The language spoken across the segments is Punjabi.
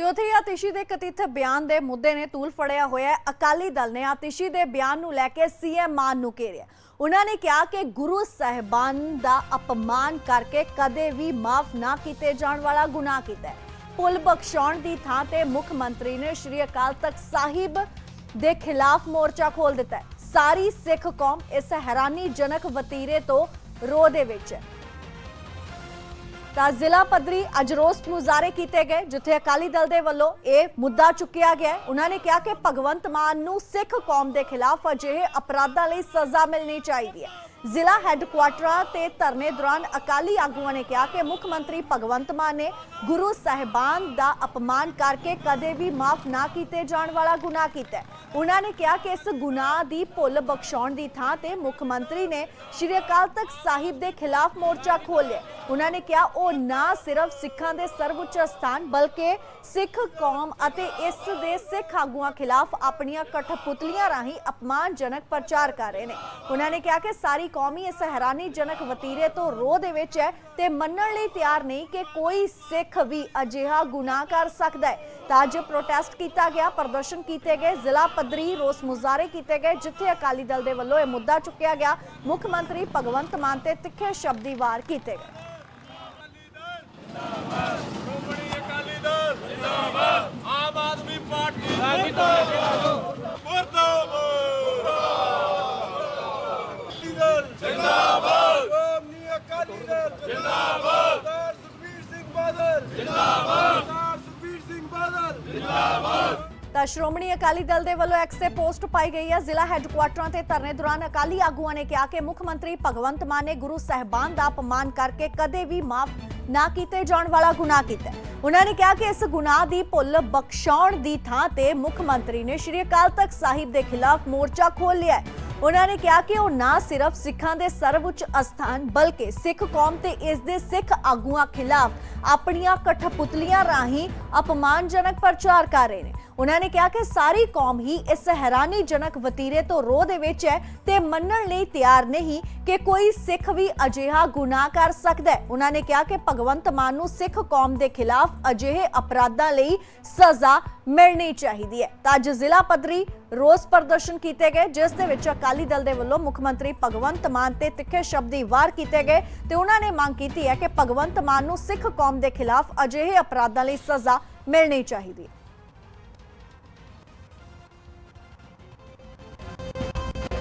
ਤੇ ਉੱਥੇ ਹੀ ਆਤਿਸ਼ੀ ਦੇ ਕਥਿਤ ਬਿਆਨ ਦੇ ਮੁੱਦੇ ਨੇ ਤੂਲ ਫੜਿਆ ਹੋਇਆ ਅਕਾਲੀ ਦਲ ਨੇ ਆਤਿਸ਼ੀ ਦੇ ਬਿਆਨ ਨੂੰ ਲੈ ਕੇ ਸੀਐਮ ਮਾਨ ਨੂੰ ਘੇਰਿਆ। ਉਹਨਾਂ ਨੇ ਕਿਹਾ ਕਿ ਗੁਰੂ ਸਾਹਿਬਾਨ ਦਾ ਅਪਮਾਨ ਕਰਕੇ ਕਦੇ ਵੀ ਮਾਫ ਨਾ ਕੀਤੇ ਜਾਣ ਵਾਲਾ ਗੁਨਾਹ ਕੀਤਾ ਹੈ। ਪੁੱਲ ਬਖਸ਼ਾਉਣ ਦੀ ਥਾਂ ਤੇ ਮੁੱਖ ਮੰਤਰੀ ਨੇ ਸ਼੍ਰੀ ਅਕਾਲ ਤਖਤ ਸਾਹਿਬ ਦੇ ਖਿਲਾਫ ਮੋਰਚਾ ਖੋਲ ਦਿੱਤਾ ਹੈ। ਸਾਰੀ ਸਿੱਖ ਕੌਮ ਇਸ ਹੈਰਾਨੀਜਨਕ ਵਤੀਰੇ ਤੋਂ ਰੋ ਦੇ ਵਿੱਚ ਹੈ। ਤਾਂ ਜ਼ਿਲ੍ਹਾ ਪੱਧਰੀ ਅਜਰੋਸ ਮੁਜ਼ਾਹਰੇ ਕੀਤੇ ਗਏ, ਜਿੱਥੇ ਅਕਾਲੀ ਦਲ ਦੇ ਵੱਲੋਂ ਇਹ ਮੁੱਦਾ ਚੁੱਕਿਆ ਗਿਆ ਉਹਨਾਂ ਨੇ ਕਿਹਾ ਕਿ ਭਗਵੰਤ ਮਾਨ ਨੂੰ ਸਿੱਖ ਕੌਮ ਦੇ ਖਿਲਾਫ ਅਜਿਹੇ ਅਪਰਾਧਾਂ ਲਈ ਸਜ਼ਾ ਮਿਲਣੀ ਚਾਹੀਦੀ ਹੈ। ਜ਼ਿਲ੍ਹਾ ਹੈੱਡਕੁਆਟਰਾਂ ਤੇ ਧਰਨੇ ਦੌਰਾਨ ਅਕਾਲੀ ਆਗੂਆਂ ਨੇ ਕਿਹਾ ਕਿ ਮੁੱਖ ਮੰਤਰੀ ਭਗਵੰਤ ਮਾਨ ਨੇ ਗੁਰੂ ਸਾਹਿਬਾਨ ਦਾ ਅਪਮਾਨ ਕਰਕੇ ਕਦੇ ਵੀ ਮਾਫ ਨਾ ਕੀਤੇ ਜਾਣ ਵਾਲਾ ਗੁਨਾਹ ਕੀਤਾ ਉਹਨਾਂ ਨੇ ਕਿਹਾ ਕਿ ਇਸ ਗੁਨਾਹ ਦੀ ਭੁੱਲ ਬਖਸ਼ਾਉਣ ਦੀ ਥਾਂ ਤੇ ਮੁੱਖ ਮੰਤਰੀ ਨੇ ਸ਼੍ਰੀ ਅਕਾਲ ਤਖਤ ਸਾਹਿਬ ਦੇ ਖਿਲਾਫ ਮੋਰਚਾ ਖੋਲ੍ਹਿਆ ਉਹਨਾਂ ਨੇ ਕਿਹਾ, ਉਹ ਨਾ ਸਿਰਫ ਸਿੱਖਾਂ ਦੇ ਸਰਵਉੱਚ ਸਥਾਨ ਬਲਕਿ ਸਿੱਖ ਕੌਮ ਅਤੇ ਇਸ ਦੇ ਸਿੱਖ ਆਗੂਆਂ ਖਿਲਾਫ ਆਪਣੀਆਂ ਕਠਪੁਤਲੀਆਂ ਰਾਹੀਂ ਅਪਮਾਨਜਨਕ ਪ੍ਰਚਾਰ ਕਰ ਰਹੇ ਨੇ। ਉਹਨਾਂ ਨੇ ਕਿਹਾ ਕਿ ਸਾਰੀ ਕੌਮ ਇਸ ਹੈਰਾਨੀਜਨਕ ਵਤੀਰੇ ਤੋਂ ਰੋਹ ਦੇ ਵਿੱਚ ਹੈ ਤੇ ਮੰਨਣ ਲਈ ਤਿਆਰ ਨਹੀਂ ਕਿ ਕੋਈ ਸਿੱਖ ਵੀ ਅਜਿਹਾ ਗੁਨਾਹ ਕਰ ਸਕਦਾ ਹੈ। ਤਾਂ ਅੱਜ ਪ੍ਰੋਟੈਸਟ ਕੀਤਾ ਗਿਆ ਪ੍ਰਦਰਸ਼ਨ ਕੀਤੇ ਗਏ ਜ਼ਿਲ੍ਹਾ ਪੱਧਰੀ ਰੋਸ ਮੁਜ਼ਾਹਰੇ ਕੀਤੇ ਗਏ ਜਿੱਥੇ ਅਕਾਲੀ ਦਲ ਦੇ ਵੱਲੋਂ ਇਹ ਮੁੱਦਾ ਚੁੱਕਿਆ ਗਿਆ। ਮੁੱਖ ਮੰਤਰੀ ਭਗਵੰਤ ਮਾਨ ਤੇ ਤਿੱਖੇ ਸ਼ਬਦੀ ਵਾਰ ਕੀਤੇ ਗਏ। ਸ਼੍ਰੋਮਣੀ ਅਕਾਲੀ ਦਲ ਜਿੰਦਾਬਾਦ। ਆਮ ਆਦਮੀ ਪਾਰਟੀ ਜਿੰਦਾਬਾਦ ਮੁਰਦਾਬਾਦ ਜਿੰਦਾਬਾਦ ਸ਼੍ਰੋਮਣੀ ਅਕਾਲੀ ਦਲ ਜਿੰਦਾਬਾਦ ਸਰਦਾਰ ਸੁਖਬੀਰ ਸਿੰਘ ਬਾਦਲ ਜਿੰਦਾਬਾਦ ਸਰਦਾਰ ਸੁਖਬੀਰ ਸਿੰਘ ਬਾਦਲ ਤਾਂ ਸ਼੍ਰੋਮਣੀ ਅਕਾਲੀ ਦਲ ਦੇ ਵੱਲੋਂ ਐਕਸ ਪੋਸਟ ਪਾਈ ਗਈ ਹੈ। ਜ਼ਿਲ੍ਹਾ ਹੈੱਡਕੁਆਟਰਾਂ ਤੇ ਧਰਨੇ ਦੌਰਾਨ ਅਕਾਲੀ ਆਗੂਆਂ ਨੇ ਕਿਹਾ ਕਿ ਮੁੱਖ ਮੰਤਰੀ ਭਗਵੰਤ ਮਾਨ ਨੇ ਗੁਰੂ ਸਾਹਿਬਾਨ ਦਾ ਅਪਮਾਨ ਕਰਕੇ ਕਦੇ ਵੀ ਮਾਫ ਨਾ ਕੀਤੇ, ਜਾਣ ਵਾਲਾ ਗੁਨਾਹ ਕੀਤਾ। ਉਹਨਾਂ ਨੇ ਕਿਹਾ ਕਿ ਇਸ ਗੁਨਾਹ ਦੀ ਭੁੱਲ ਬਖਸ਼ਾਉਣ ਦੀ ਥਾਂ ਤੇ ਮੁੱਖ ਮੰਤਰੀ ਨੇ ਸ਼੍ਰੀ ਅਕਾਲ ਤਖਤ ਸਾਹਿਬ ਦੇ ਖਿਲਾਫ ਮੋਰਚਾ ਖੋਲ ਲਿਆ ਹੈ। ਉਹਨਾਂ ਨੇ ਕਿਹਾ ਕਿ ਉਹ ਨਾ ਸਿਰਫ ਸਿੱਖਾਂ ਦੇ ਸਰਵਉੱਚ ਅਸਥਾਨ, ਬਲਕਿ ਸਿੱਖ ਕੌਮ ਤੇ ਇਸ ਦੇ ਸਿੱਖ ਆਗੂਆਂ ਖਿਲਾਫ ਆਪਣੀਆਂ ਕਠਪੁਤਲੀਆਂ ਰਾਹੀਂ ਅਪਮਾਨਜਨਕ ਪ੍ਰਚਾਰ ਕਰ ਰਹੇ ਨੇ। ਉਹਨਾਂ ਨੇ ਕਿਹਾ ਕਿ ਸਾਰੀ ਕੌਮ ਹੀ ਇਸ ਹੈਰਾਨੀਜਨਕ ਵਤੀਰੇ ਤੋਂ ਰੋਹ ਦੇ ਵਿੱਚ ਹੈ ਤੇ ਮੰਨਣ ਲਈ ਤਿਆਰ ਨਹੀਂ ਕਿ ਕੋਈ ਸਿੱਖ ਵੀ ਅਜਿਹਾ ਗੁਨਾਹ ਕਰ ਸਕਦਾ ਹੈ। ਉਹਨਾਂ ਨੇ ਕਿਹਾ ਕਿ ਭਗਵੰਤ ਮਾਨ ਨੂੰ ਸਿੱਖ ਕੌਮ ਦੇ ਖਿਲਾਫ ਅਜਿਹੇ ਅਪਰਾਧਾਂ ਲਈ ਸਜ਼ਾ ਮਿਲਣੀ ਚਾਹੀਦੀ ਹੈ। ਤਾਂ ਅੱਜ ਜ਼ਿਲ੍ਹਾ ਪੱਧਰੀ ਰੋਸ ਪ੍ਰਦਰਸ਼ਨ ਕੀਤੇ ਗਏ, ਜਿਸ ਦੇ ਵਿੱਚ ਅਕਾਲੀ ਦਲ ਦੇ ਵੱਲੋਂ ਮੁੱਖ ਮੰਤਰੀ ਭਗਵੰਤ ਮਾਨ ਤੇ ਤਿੱਖੇ ਸ਼ਬਦੀ ਵਾਰ ਕੀਤੇ ਗਏ ਤੇ ਉਹਨਾਂ ਨੇ ਮੰਗ ਕੀਤੀ ਹੈ ਕਿ ਭਗਵੰਤ ਮਾਨ ਨੂੰ ਸਿੱਖ ਕੌਮ ਦੇ ਖਿਲਾਫ ਅਜਿਹੇ ਅਪਰਾਧਾਂ ਲਈ ਸਜ਼ਾ ਮਿਲਣੀ ਚਾਹੀਦੀ ਹੈ।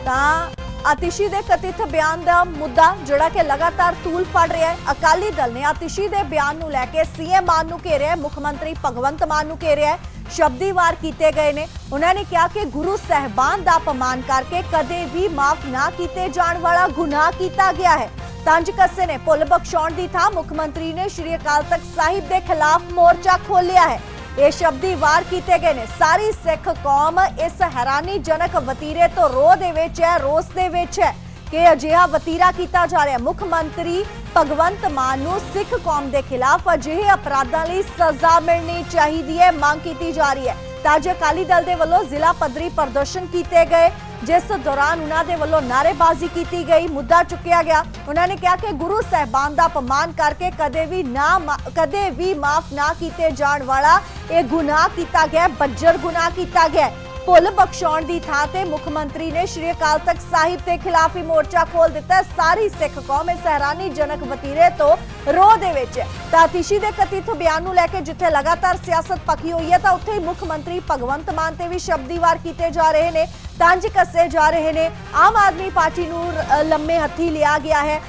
ਤਾਂ ਆਤਿਸ਼ੀ ਦੇ ਕਥਿਤ ਬਿਆਨ ਦਾ ਮੁੱਦਾ ਜਿਹੜਾ ਕਿ ਲਗਾਤਾਰ ਤੂਲ ਫੜ ਰਿਹਾ ਹੈ। ਅਕਾਲੀ ਦਲ ਨੇ ਆਤਿਸ਼ੀ ਦੇ ਬਿਆਨ ਨੂੰ ਲੈ ਕੇ ਸੀਐਮ ਮਾਨ ਨੂੰ ਘੇਰਿਆ ਹੈ, ਮੁੱਖ ਮੰਤਰੀ ਭਗਵੰਤ ਮਾਨ ਨੂੰ ਘੇਰਿਆ ਹੈ। ਸ਼ਬਦੀ ਵਾਰ ਕੀਤੇ ਗਏ ਨੇ। ਉਹਨਾਂ ਨੇ ਕਿਹਾ ਕਿ ਗੁਰੂ ਸਹਿਬਾਨ ਦਾ ਅਪਮਾਨ ਕਰਕੇ ਕਦੇ ਵੀ ਮਾਫ ਨਾ ਕੀਤੇ ਜਾਣ ਵਾਲਾ ਗੁਨਾਹ ਕੀਤਾ ਗਿਆ ਹੈ। ਤੰਜ ਕੱਸੇ ਨੇ ਭੁੱਲ ਬਖਸ਼ਾਉਣ ਦੀ ਥਾਂ ਮੁੱਖ ਮੰਤਰੀ ਨੇ ਸ਼੍ਰੀ ਅਕਾਲ ਤਖਤ ਸਾਹਿਬ ਦੇ ਖਿਲਾਫ ਮੋਰਚਾ ਖੋਲ੍ਹਿਆ ਹੈ। ਇਹ ਸ਼ਬਦੀ ਵਾਰ ਕੀਤੇ ਗਏ ਨੇ। ਸਾਰੀ ਸਿੱਖ ਕੌਮ ਇਸ ਹੈਰਾਨੀਜਨਕ ਵਤੀਰੇ ਤੋਂ ਰੋਹ ਦੇ ਵਿੱਚ ਹੈ, ਰੋਸ ਦੇ ਵਿੱਚ ਹੈ ਕਿ ਅਜਿਹਾ ਵਤੀਰਾ ਕੀਤਾ ਜਾ ਰਿਹਾ ਮੁੱਖ ਮੰਤਰੀ ਭਗਵੰਤ ਮਾਨ ਨੂੰ ਸਿੱਖ ਕੌਮ ਦੇ ਖਿਲਾਫ ਅਜਿਹੇ ਅਪਰਾਧਾਂ ਲਈ ਸਜ਼ਾ ਮਿਲਣੀ ਚਾਹੀਦੀ ਹੈ, ਮੰਗ ਕੀਤੀ ਜਾ ਰਹੀ ਹੈ। ਤਾਂ ਅੱਜ ਅਕਾਲੀ ਦਲ ਦੇ ਵੱਲੋਂ ਜ਼ਿਲ੍ਹਾ ਪੱਧਰੀ ਪ੍ਰਦਰਸ਼ਨ ਕੀਤੇ ਗਏ, ਜਿਸ ਦੌਰਾਨ ਉਹਨਾਂ ਦੇ ਵੱਲੋਂ ਨਾਅਰੇਬਾਜ਼ੀ ਕੀਤੀ ਗਈ, ਮੁੱਦਾ ਚੁੱਕਿਆ ਗਿਆ। ਉਹਨਾਂ ਨੇ ਕਿਹਾ ਕਿ ਗੁਰੂ ਸਾਹਿਬਾਨ ਦਾ ਅਪਮਾਨ ਕਰਕੇ ਕਦੇ ਵੀ ਨਾ ਕਦੇ ਵੀ ਮਾਫ ਨਾ ਕੀਤੇ ਜਾਣ ਵਾਲਾ ਇਹ ਗੁਨਾਹ ਕੀਤਾ ਗਿਆ ਬੱਜਰ ਗੁਨਾਹ ਕੀਤਾ ਗਿਆ ਭੁੱਲ ਬਖਸ਼ਾਉਣ ਦੀ ਥਾਂ ਤੇ ਮੁੱਖ ਮੰਤਰੀ ਨੇ ਸ਼੍ਰੀ ਅਕਾਲ ਤਖਤ ਸਾਹਿਬ ਦੇ ਖਿਲਾਫ ਹੀ ਮੋਰਚਾ ਖੋਲ ਦਿੱਤਾ। ਸਾਰੀ ਸਿੱਖ ਕੌਮ ਇਸ ਹੈਰਾਨੀਜਨਕ ਵਤੀਰੇ ਤੋਂ ਰੋਹ ਦੇ ਵਿੱਚ ਹੈ। ਤਾਂ ਆਤਿਸ਼ੀ ਦੇ ਕਥਿਤ ਬਿਆਨ ਨੂੰ ਲੈ ਕੇ ਜਿੱਥੇ ਲਗਾਤਾਰ ਸਿਆਸਤ ਪੱਕੀ ਹੋਈ ਹੈ, ਤਾਂ ਉੱਥੇ ਹੀ ਮੁੱਖ ਮੰਤਰੀ ਭਗਵੰਤ ਮਾਨ ਤੇ ਵੀ ਸ਼ਬਦੀਵਾਰ ਕੀਤੇ ਜਾ ਰਹੇ ਨੇ। ਤੰਜ ਕੱਸੇ ਜਾ ਰਹੇ ਨੇ ਆਮ ਆਦਮੀ ਪਾਰਟੀ ਨੂੰ ਲੰਮੇ ਹੱਥੀ ਲਿਆ ਗਿਆ ਹੈ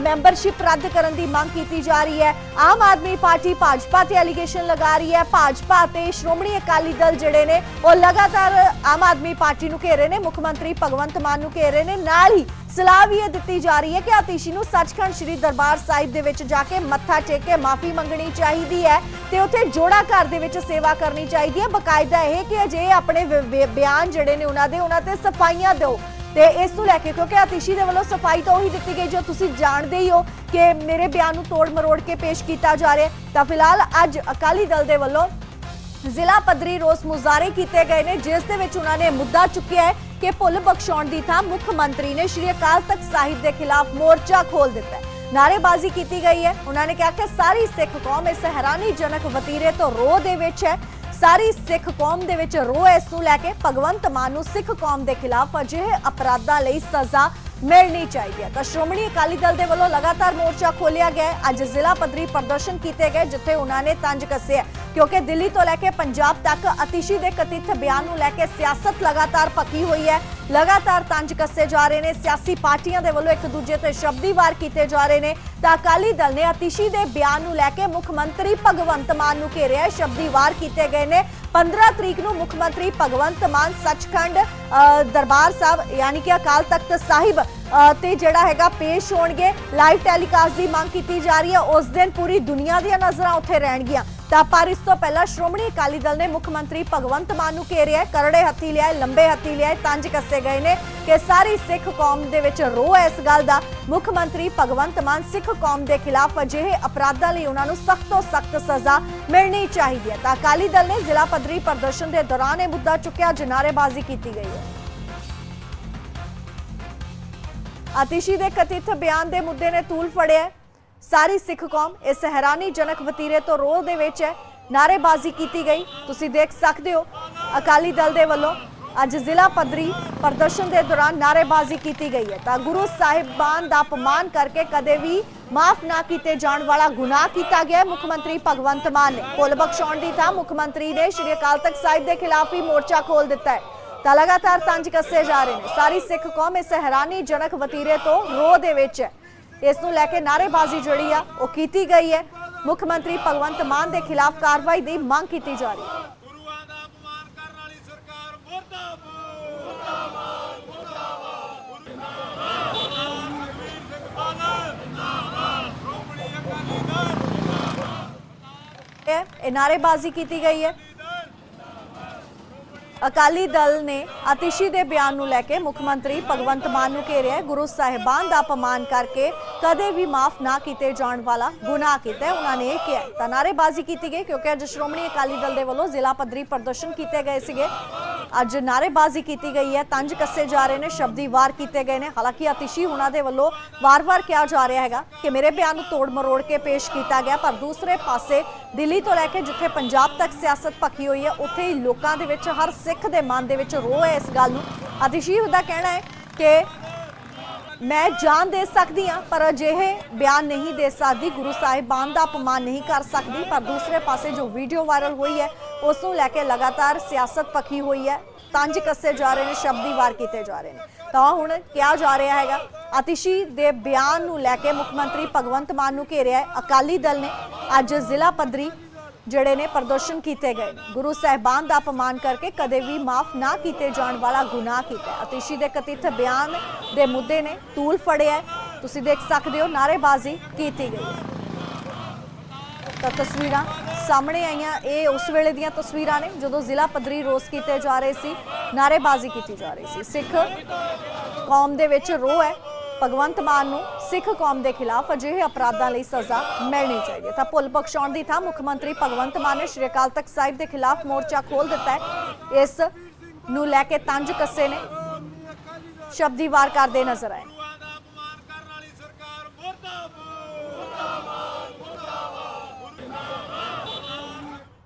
ਮੈਂਬਰਸ਼ਿਪ ਰੱਦ ਕਰਨ ਦੀ ਮੰਗ ਕੀਤੀ ਜਾ ਰਹੀ ਹੈ ਆਮ ਆਦਮੀ ਪਾਰਟੀ ਭਾਜਪਾ ਤੇ ਐਲੀਗੇਸ਼ਨ ਲਗਾ ਰਹੀ ਹੈ ਭਾਜਪਾ ਤੇ ਸ਼੍ਰੋਮਣੀ ਅਕਾਲੀ ਦਲ ਜਿਹੜੇ ਨੇ, ਉਹ ਲਗਾਤਾਰ ਆਮ ਆਦਮੀ ਪਾਰਟੀ ਨੂੰ ਘੇਰੇ ਨੇ, ਮੁੱਖ ਮੰਤਰੀ ਭਗਵੰਤ ਮਾਨ ਨੂੰ ਘੇਰੇ ਨੇ, ਨਾਲ ਹੀ ਸਲਾਹ ਵੀ ਇਹ ਦਿੱਤੀ ਜਾ ਰਹੀ ਹੈ ਕਿ ਆਤਿਸ਼ੀ ਨੂੰ ਸੱਚਖੰਡ ਸ੍ਰੀ ਦਰਬਾਰ ਸਾਹਿਬ ਦੇ ਵਿੱਚ ਜਾ ਕੇ ਮੱਥਾ ਟੇਕ ਕੇ ਮਾਫੀ ਮੰਗਣੀ ਚਾਹੀਦੀ ਹੈ ਤੇ ਉੱਥੇ ਜੋੜਾ ਘਰ ਦੇ ਵਿੱਚ ਸੇਵਾ ਕਰਨੀ ਚਾਹੀਦੀ ਹੈ। ਬਕਾਇਦਾ ਇਹ ਕਿ ਅਜੇ ਆਪਣੇ ਬਿਆਨ ਜਿਹੜੇ ਨੇ ਉਹਨਾਂ ਦੇ, ਉਹਨਾਂ ਤੇ ਸਫਾਈਆਂ ਦਿਓ। ਤੇ ਇਸ ਨੂੰ ਲੈ ਕੇ ਕਿਉਂਕਿ ਆਤਿਸ਼ੀ ਦੇ ਵੱਲੋਂ ਸਫ਼ਾਈ ਤਾਂ ਉਹੀ ਦਿੱਤੀ ਗਈ ਜੋ ਤੁਸੀਂ ਜਾਣਦੇ ਹੀ ਹੋ ਕਿ ਮੇਰੇ ਬਿਆਨ ਨੂੰ ਤੋੜ ਮਰੋੜ ਕੇ ਪੇਸ਼ ਕੀਤਾ ਜਾ ਰਿਹਾ ਤਾਂ ਫਿਲਹਾਲ ਅੱਜ ਅਕਾਲੀ ਦਲ ਦੇ ਵੱਲੋਂ ਜ਼ਿਲ੍ਹਾ ਪੱਧਰੀ ਰੋਸ ਮੁਜ਼ਾਹਰੇ ਕੀਤੇ ਗਏ ਨੇ, ਜਿਸ ਦੇ ਵਿੱਚ ਉਹਨਾਂ ਨੇ ਮੁੱਦਾ ਚੁੱਕਿਆ ਹੈ। ਕਿ ਭੁੱਲ ਬਖਸ਼ਾਉਣ ਦੀ ਥਾਂ ਮੁੱਖ ਮੰਤਰੀ ਨੇ ਸ਼੍ਰੀ ਅਕਾਲ ਤਖਤ ਸਾਹਿਬ ਦੇ ਖਿਲਾਫ ਮੋਰਚਾ ਖੋਲ ਦਿੱਤਾ ਹੈ। ਨਾਰੇਬਾਜ਼ੀ ਕੀਤੀ ਗਈ ਹੈ। ਉਹਨਾਂ ਨੇ ਕਿਹਾ ਕਿ ਸਾਰੀ ਸਿੱਖ ਕੌਮ ਇਸ ਹੈਰਾਨੀਜਨਕ ਵਤੀਰੇ ਤੋਂ ਰੋਹ ਦੇ ਵਿੱਚ ਹੈ। ਸਾਰੀ ਸਿੱਖ ਕੌਮ ਦੇ ਵਿੱਚ ਰੋਹ ਹੈ। ਇਸ ਨੂੰ ਲੈ ਕੇ ਭਗਵੰਤ ਮਾਨ ਨੂੰ ਸਿੱਖ ਕੌਮ ਦੇ ਖਿਲਾਫ ਅਜਿਹੇ ਅਪਰਾਧਾਂ ਲਈ ਸਜ਼ਾ ਮਿਲਣੀ ਚਾਹੀਦੀ ਹੈ। ਤਾਂ ਸ਼੍ਰੋਮਣੀ ਅਕਾਲੀ ਦਲ ਦੇ ਵੱਲੋਂ ਲਗਾਤਾਰ ਮੋਰਚਾ ਖੋਲਿਆ ਗਿਆ ਅੱਜ ਜ਼ਿਲ੍ਹਾ ਪੱਧਰੀ ਪ੍ਰਦਰਸ਼ਨ ਕੀਤੇ ਗਏ, ਜਿੱਥੇ ਉਹਨਾਂ ਨੇ ਤੰਜ ਕੱਸਿਆ ਕਿਉਂਕਿ ਦਿੱਲੀ ਤੋਂ ਲੈ ਕੇ ਪੰਜਾਬ ਤੱਕ ਅਤਿਸ਼ੀ ਦੇ ਕਥਿਤ ਬਿਆਨ ਨੂੰ ਲੈ ਕੇ ਸਿਆਸਤ ਲਗਾਤਾਰ ਪੱਕੀ ਹੋਈ ਹੈ। ਲਗਾਤਾਰ ਤੰਜ ਕੱਸੇ ਜਾ ਰਹੇ ਨੇ। ਸਿਆਸੀ ਪਾਰਟੀਆਂ ਦੇ ਵੱਲੋਂ ਇੱਕ ਦੂਜੇ ਤੇ ਸ਼ਬਦੀ ਵਾਰ ਕੀਤੇ ਜਾ ਰਹੇ ਨੇ। ਤਾਂ ਅਕਾਲੀ ਦਲ ਨੇ ਅਤਿਸ਼ੀ ਦੇ ਬਿਆਨ ਨੂੰ ਲੈ ਕੇ ਮੁੱਖ ਮੰਤਰੀ ਭਗਵੰਤ ਮਾਨ ਨੂੰ ਘੇਰਿਆ ਸ਼ਬਦੀ ਵਾਰ ਕੀਤੇ ਗਏ ਨੇ। 15 ਤਰੀਕ ਨੂੰ ਮੁੱਖ ਮੰਤਰੀ ਭਗਵੰਤ ਮਾਨ ਸੱਚਖੰਡ ਅ, ਦਰਬਾਰ ਸਾਹਿਬ ਯਾਨੀ ਕਿ ਅਕਾਲ ਤਖਤ ਸਾਹਿਬ ਤੇ ਜਿਹੜਾ ਹੈਗਾ ਪੇਸ਼ ਹੋਣਗੇ। ਲਾਈਵ ਟੈਲੀਕਾਸਟ ਦੀ ਮੰਗ ਕੀਤੀ ਜਾ ਰਹੀ ਹੈ। ਉਸ ਦਿਨ ਪੂਰੀ ਦੁਨੀਆ ਦੀਆਂ ਨਜ਼ਰਾਂ ਉੱਥੇ ਰਹਿਣਗੀਆਂ। ਤਾਂ ਪਰ ਇਸ ਤੋਂ ਪਹਿਲਾਂ ਸ਼੍ਰੋਮਣੀ ਅਕਾਲੀ ਦਲ ਨੇ ਮੁੱਖ ਮੰਤਰੀ ਭਗਵੰਤ ਮਾਨ ਨੂੰ ਘੇਰਿਆ ਕਰੜੇ ਹੱਥੀ ਲਿਆ ਲੰਬੇ ਹੱਥੀ ਲਿਆ ਤੰਜ ਕੱਸੇ ਗਏ ਨੇ ਕਿ ਸਾਰੀ ਸਿੱਖ ਕੌਮ ਦੇ ਵਿੱਚ ਰੋਹ ਹੈ ਇਸ ਗੱਲ ਦਾ ਮੁੱਖ ਮੰਤਰੀ ਭਗਵੰਤ ਮਾਨ ਸਿੱਖ ਕੌਮ ਦੇ ਖਿਲਾਫ ਅਜਿਹੇ ਅਪਰਾਧਾਂ ਲਈ ਉਹਨਾਂ ਨੂੰ ਸਖਤ ਤੋਂ ਸਖਤ ਸਜ਼ਾ ਮਿਲਣੀ ਚਾਹੀਦੀ ਹੈ ਤਾਂ ਅਕਾਲੀ ਦਲ ਨੇ ਜ਼ਿਲ੍ਹਾ ਪੱਧਰੀ ਪ੍ਰਦਰਸ਼ਨ ਦੇ ਦੌਰਾਨ ਇਹ ਮੁੱਦਾ ਚੁੱਕਿਆ ਜਨਾਰੇਬਾਜ਼ੀ ਕੀਤੀ ਗਈ ਹੈ ਆਤਿਸ਼ੀ ਦੇ ਕਥਿਤ ਬਿਆਨ ਦੇ ਮੁੱਦੇ ਨੇ ਤੂਲ ਫੜਿਆ ਸਾਰੀ ਸਿੱਖ ਕੌਮ ਇਸ ਹੈਰਾਨੀਜਨਕ ਵਤੀਰੇ ਤੋਂ ਰੋਹ ਦੇ ਵਿੱਚ ਹੈ। ਨਾਰੇਬਾਜ਼ੀ ਕੀਤੀ ਗਈ। ਤੁਸੀਂ ਦੇਖ ਸਕਦੇ ਹੋ, ਅਕਾਲੀ ਦਲ ਦੇ ਵੱਲੋਂ ਅੱਜ ਜ਼ਿਲ੍ਹਾ ਪੱਧਰੀ ਪ੍ਰਦਰਸ਼ਨ ਦੇ ਦੌਰਾਨ ਨਾਰੇਬਾਜ਼ੀ ਕੀਤੀ ਗਈ ਹੈ। ਤਾਂ ਗੁਰੂ ਸਾਹਿਬਾਨ ਦਾ ਅਪਮਾਨ ਕਰਕੇ ਕਦੇ ਵੀ ਮਾਫ ਨਾ ਕੀਤੇ ਜਾਣ ਵਾਲਾ ਗੁਨਾਹ ਕੀਤਾ ਗਿਆ ਮੁੱਖ ਮੰਤਰੀ ਭਗਵੰਤ ਮਾਨ ਨੇ ਕੁੱਲ ਬਖਸ਼ਾਉਣ ਦੀ ਥਾਂ ਮੁੱਖ ਮੰਤਰੀ ਨੇ ਸ਼੍ਰੀ ਅਕਾਲ ਤਖਤ ਸਾਹਿਬ ਦੇ ਖਿਲਾਫ ਹੀ ਮੋਰਚਾ ਖੋਲ ਦਿੱਤਾ ਹੈ। ਤਾਂ ਲਗਾਤਾਰ ਤੰਜ ਕੱਸੇ ਜਾ ਰਹੇ ਨੇ। ਸਾਰੀ ਸਿੱਖ ਕੌਮ ਇਸ ਹੈਰਾਨੀਜਨਕ ਵਤੀਰੇ ਤੋਂ ਰੋਹ ਦੇ ਵਿੱਚ ਹੈ। ਇਸ ਨੂੰ ਲੈ ਕੇ ਨਾਅਰੇਬਾਜ਼ੀ ਜਿਹੜੀ ਆ ਉਹ ਕੀਤੀ ਗਈ ਹੈ। ਮੁੱਖ ਮੰਤਰੀ ਭਗਵੰਤ ਮਾਨ ਦੇ ਖਿਲਾਫ ਕਾਰਵਾਈ ਦੀ ਮੰਗ ਕੀਤੀ ਜਾ ਰਹੀ ਹੈ। ਇਹ ਨਾਅਰੇਬਾਜ਼ੀ ਕੀਤੀ ਗਈ ਹੈ। ਅਕਾਲੀ ਦਲ ਨੇ ਅਤਿਸ਼ੀ ਦੇ ਬਿਆਨ ਨੂੰ ਲੈ ਕੇ ਮੁੱਖ ਮੰਤਰੀ ਭਗਵੰਤ ਮਾਨ ਨੂੰ ਘੇਰਿਆ ਹੈ। ਗੁਰੂ ਸਾਹਿਬਾਨ ਦਾ ਅਪਮਾਨ ਕਰਕੇ ਕਦੇ ਵੀ ਮਾਫ ਨਾ ਕੀਤੇ ਜਾਣ ਵਾਲਾ ਗੁਨਾਹ ਕੀਤਾ ਉਹਨਾਂ ਨੇ ਇਹ ਕਿਹਾ ਤਾਂ ਨਾਅਰੇਬਾਜ਼ੀ ਕੀਤੀ ਗਈ ਕਿਉਂਕਿ ਅੱਜ ਸ਼੍ਰੋਮਣੀ ਅਕਾਲੀ ਦਲ ਦੇ ਵੱਲੋਂ ਜ਼ਿਲ੍ਹਾ ਪੱਧਰੀ ਪ੍ਰਦਰਸ਼ਨ ਕੀਤੇ ਗਏ ਸੀਗੇ। ਅੱਜ ਨਾਅਰੇਬਾਜ਼ੀ ਕੀਤੀ ਗਈ ਹੈ। ਤੰਜ ਕੱਸੇ ਜਾ ਰਹੇ ਨੇ, ਸ਼ਬਦੀ ਵਾਰ ਕੀਤੇ ਗਏ ਨੇ। ਹਾਲਾਂਕਿ ਅਤਿਸ਼ੀ ਉਹਨਾਂ ਦੇ ਵੱਲੋਂ ਵਾਰ-ਵਾਰ ਕਿਹਾ ਜਾ ਰਿਹਾ ਹੈਗਾ ਕਿ ਮੇਰੇ ਬਿਆਨ ਨੂੰ ਤੋੜ ਮਰੋੜ ਕੇ ਪੇਸ਼ ਕੀਤਾ ਗਿਆ, ਪਰ ਦੂਸਰੇ ਪਾਸੇ ਦਿੱਲੀ ਤੋਂ ਲੈ ਕੇ ਜਿੱਥੇ ਪੰਜਾਬ ਤੱਕ ਸਿਆਸਤ ਭਖੀ ਹੋਈ ਹੈ, ਉੱਥੇ ਹੀ ਲੋਕਾਂ ਦੇ ਵਿੱਚ ਹਰ ਸਿੱਖ ਦੇ ਮਨ ਦੇ ਵਿੱਚ ਰੋਹ ਹੈ ਇਸ ਗੱਲ ਨੂੰ। ਅਤਿਸ਼ੀ ਦਾ ਕਹਿਣਾ ਹੈ ਕਿ ਮੈਂ ਜਾਨ ਦੇ ਸਕਦੀ ਹਾਂ, ਪਰ ਅਜਿਹੇ ਬਿਆਨ ਨਹੀਂ ਦੇ ਸਕਦੀ। ਗੁਰੂ ਸਾਹਿਬਾਨ ਦਾ ਅਪਮਾਨ ਨਹੀਂ ਕਰ ਸਕਦੀ, ਪਰ ਦੂਸਰੇ ਪਾਸੇ ਜੋ ਵੀਡੀਓ ਵਾਇਰਲ ਹੋਈ ਹੈ, ਉਸ ਨੂੰ ਲੈ ਕੇ ਲਗਾਤਾਰ ਸਿਆਸਤ ਪੱਖੀ ਹੋਈ ਹੈ। ਤੰਜ ਕੱਸੇ ਜਾ ਰਹੇ ਨੇ, ਸ਼ਬਦੀ ਵਾਰ ਕੀਤੇ ਜਾ ਰਹੇ ਨੇ। ਤਾਂ ਹੁਣ ਕਿਹਾ ਜਾ ਰਿਹਾ ਹੈਗਾ, ਅਤਿਸ਼ੀ ਦੇ ਬਿਆਨ ਨੂੰ ਲੈ ਕੇ ਮੁੱਖ ਮੰਤਰੀ ਭਗਵੰਤ ਮਾਨ ਨੂੰ ਘੇਰਿਆ ਹੈ। ਅਕਾਲੀ ਦਲ ਨੇ ਅੱਜ ਜ਼ਿਲ੍ਹਾ ਪੱਧਰੀ ਜਿਹੜੇ ਨੇ ਪ੍ਰਦਰਸ਼ਨ ਕੀਤੇ ਗਏ। ਨੇ। ਗੁਰੂ ਸਾਹਿਬਾਨ ਦਾ ਅਪਮਾਨ ਕਰਕੇ ਕਦੇ ਵੀ ਮਾਫ ਨਾ ਕੀਤੇ ਜਾਣ ਵਾਲਾ ਗੁਨਾਹ ਕੀਤਾ ਅਤੀਸ਼ੀ ਦੇ ਕਥਿਤ ਬਿਆਨ ਦੇ ਮੁੱਦੇ ਨੇ ਤੂਲ ਫੜਿਆ ਤੁਸੀਂ ਦੇਖ ਸਕਦੇ ਹੋ ਨਾਰੇਬਾਜ਼ੀ ਕੀਤੀ ਗਈ ਹੈ। ਤਾਂ ਤਸਵੀਰਾਂ ਸਾਹਮਣੇ ਆਈਆਂ। ਇਹ ਉਸ ਵੇਲੇ ਦੀਆਂ ਤਸਵੀਰਾਂ ਨੇ ਜਦੋਂ ਜ਼ਿਲ੍ਹਾ ਪੱਧਰੀ ਰੋਸ ਕੀਤੇ ਜਾ ਰਹੇ ਸੀ ਨਾਰੇਬਾਜ਼ੀ ਕੀਤੀ ਜਾ ਰਹੀ ਸੀ। ਸਿੱਖ ਕੌਮ ਦੇ ਵਿੱਚ ਰੋਹ ਹੈ। ਭਗਵੰਤ ਮਾਨ ਨੂੰ ਸਿੱਖ ਕੌਮ ਦੇ ਖਿਲਾਫ ਅਜਿਹੇ ਅਪਰਾਧਾਂ ਲਈ ਸਜ਼ਾ ਮਿਲਣੀ ਚਾਹੀਦੀ ਹੈ। ਤਾਂ ਭੁੱਲ ਬਖਸ਼ਾਉਣ ਦੀ ਥਾਂ ਮੁੱਖ ਮੰਤਰੀ ਭਗਵੰਤ ਮਾਨ ਨੇ ਸ਼੍ਰੀ ਅਕਾਲ ਤਖਤ ਸਾਹਿਬ ਦੇ ਖਿਲਾਫ ਮੋਰਚਾ ਖੋਲ ਦਿੱਤਾ ਹੈ। ਇਸ ਨੂੰ ਲੈ ਕੇ ਤੰਜ ਕੱਸੇ ਨੇ। ਸ਼ਬਦੀ ਵਾਰ ਕਰਦੇ ਨਜ਼ਰ ਆਏ।